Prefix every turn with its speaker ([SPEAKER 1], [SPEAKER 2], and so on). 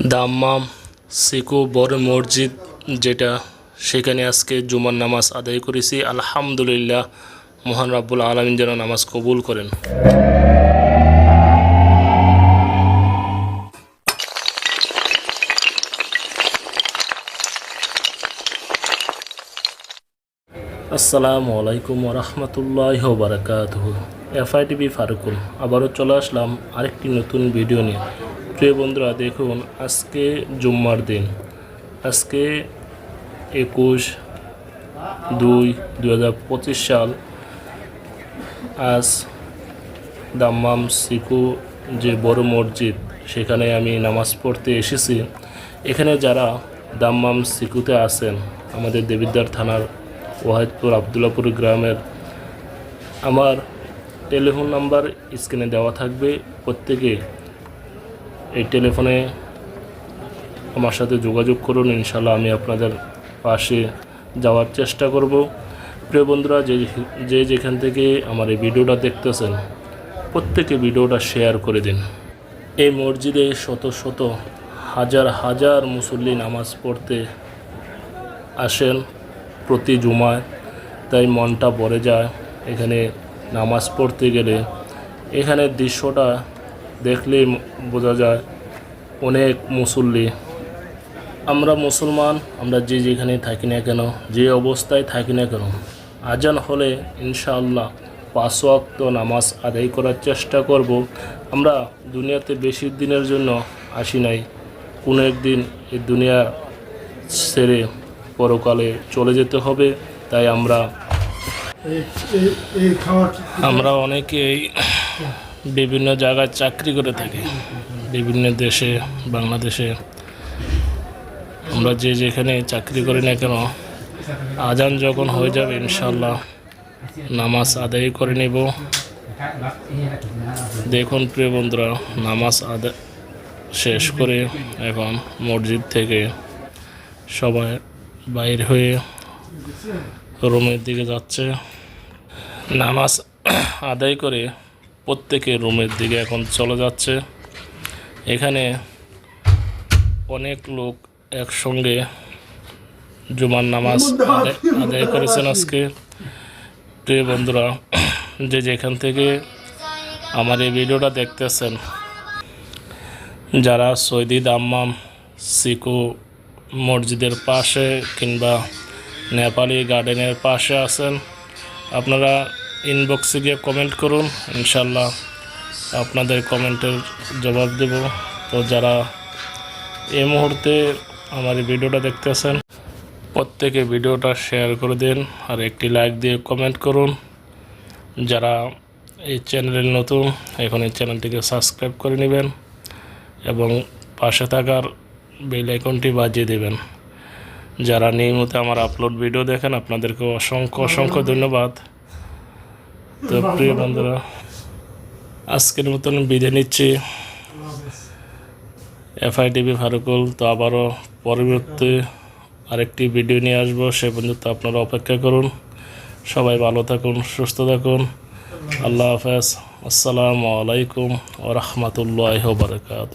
[SPEAKER 1] দাম্মাম সিকু বড় মসজিদ যেটা সেখানে আজকে জুমার নামাজ আদায় করেছি। আলহামদুলিল্লাহ, মহান রাব্বুল আলমিন যেন নামাজ কবুল করেন। আসসালামু আলাইকুম রহমতুল্লাহ বারাকাত এফআইটিভি ফারুকুল, আবারও চলে আসলাম আরেকটি নতুন ভিডিও নিয়ে। প্রিয় বন্ধুরা, দেখুন, আজকে জুম্মার দিন। আজকে একুশ দুই দু পঁচিশ সাল আজ দাম্মাম সিকু যে বড় মসজিদ, সেখানে আমি নামাজ পড়তে এসেছি। এখানে যারা দাম্মাম সিকুতে আছেন, আমাদের দেবিদ্বার থানার ওয়াহিদপুর আবদুল্লাপুর গ্রামের, আমার টেলিফোন নাম্বার স্ক্রিনে দেওয়া থাকবে। প্রত্যেকে এই টেলিফোনে আমার সাথে যোগাযোগ করুন ইনশাল্লাহ আমি আপনাদের পাশে যাওয়ার চেষ্টা করব। প্রিয় বন্ধুরা, যে যে যেখান থেকে আমার এই ভিডিওটা দেখতেছেন, প্রত্যেকে ভিডিওটা শেয়ার করে দিন। এই মসজিদে শত শত হাজার হাজার মুসল্লি নামাজ পড়তে আসেন প্রতি জুমায়, তাই মনটা ভরে যায়। এখানে নামাজ পড়তে গেলে এখানের দৃশ্যটা দেখলেই বোঝা যায় অনেক মুসল্লি। আমরা মুসলমান আমরা যে যেখানে থাকি না কেন যে অবস্থায় থাকি না কেন আজান হলে ইনশাআল্লাহ পাঁচ ওয়াক্ত নামাজ আদায় করার চেষ্টা করব। আমরা দুনিয়াতে বেশি দিনের জন্য আসি নাই। কোনো একদিন এই দুনিয়া ছেড়ে পরকালে চলে যেতে হবে তাই আমরা আমরা অনেকেই বিভিন্ন জায়গায় চাকরি করে থাকি। বিভিন্ন দেশে, বাংলাদেশে। আমরা যে যেখানে চাকরি করি না কেন, আজান যখন হয়ে যাবে ইনশাল্লাহ নামাজ আদায় করে নেব। দেখুন প্রিয় বন্ধুরা, নামাজ আদায় শেষ করে এখন মসজিদ থেকে সবাই বাইর হয়ে রুমের দিকে যাচ্ছে। নামাজ আদায় করে প্রত্যেকে রুমের দিকে এখন চলে যাচ্ছে। এখানে অনেক লোক একসঙ্গে জুমার নামাজ আদায় করেছেন আজকে। প্রিয় বন্ধুরা, যে যেখান থেকে আমার এই ভিডিওটা দেখতেছেন, যারা সৈদি দাম্মাম সিকু মসজিদের পাশে কিংবা নেপালি গার্ডেনের পাশে আছেন, আপনারা ইনবক্সে গিয়ে কমেন্ট করুন। ইনশাল্লাহ আপনাদের কমেন্টের জবাব দেব। তো যারা এই মুহূর্তে আমার এই ভিডিওটা দেখতেছেন, প্রত্যেকে ভিডিওটা শেয়ার করে দিন আর একটি লাইক দিয়ে কমেন্ট করুন। যারা এই চ্যানেলের নতুন, এখন এই চ্যানেলটিকে সাবস্ক্রাইব করে নেবেন এবং পাশে থাকার বেল আইকনটি বাজিয়ে দেবেন। যারা নিয়মিত আমার আপলোড ভিডিও দেখেন, আপনাদেরকে অসংখ্য অসংখ্য ধন্যবাদ। তো প্রিয় বন্ধুরা, আজকের মতন বিদায় নিচ্ছি। এফআই টিভি ফারুকুল, তো আবারও পরবর্তী আরেকটি ভিডিও নিয়ে আসব। সে পর্যন্ত আপনারা অপেক্ষা করুন। সবাই ভালো থাকুন, সুস্থ থাকুন। আল্লাহ হাফেজ। আসসালামু আলাইকুম ও রহমতুল্লাহ বারকাত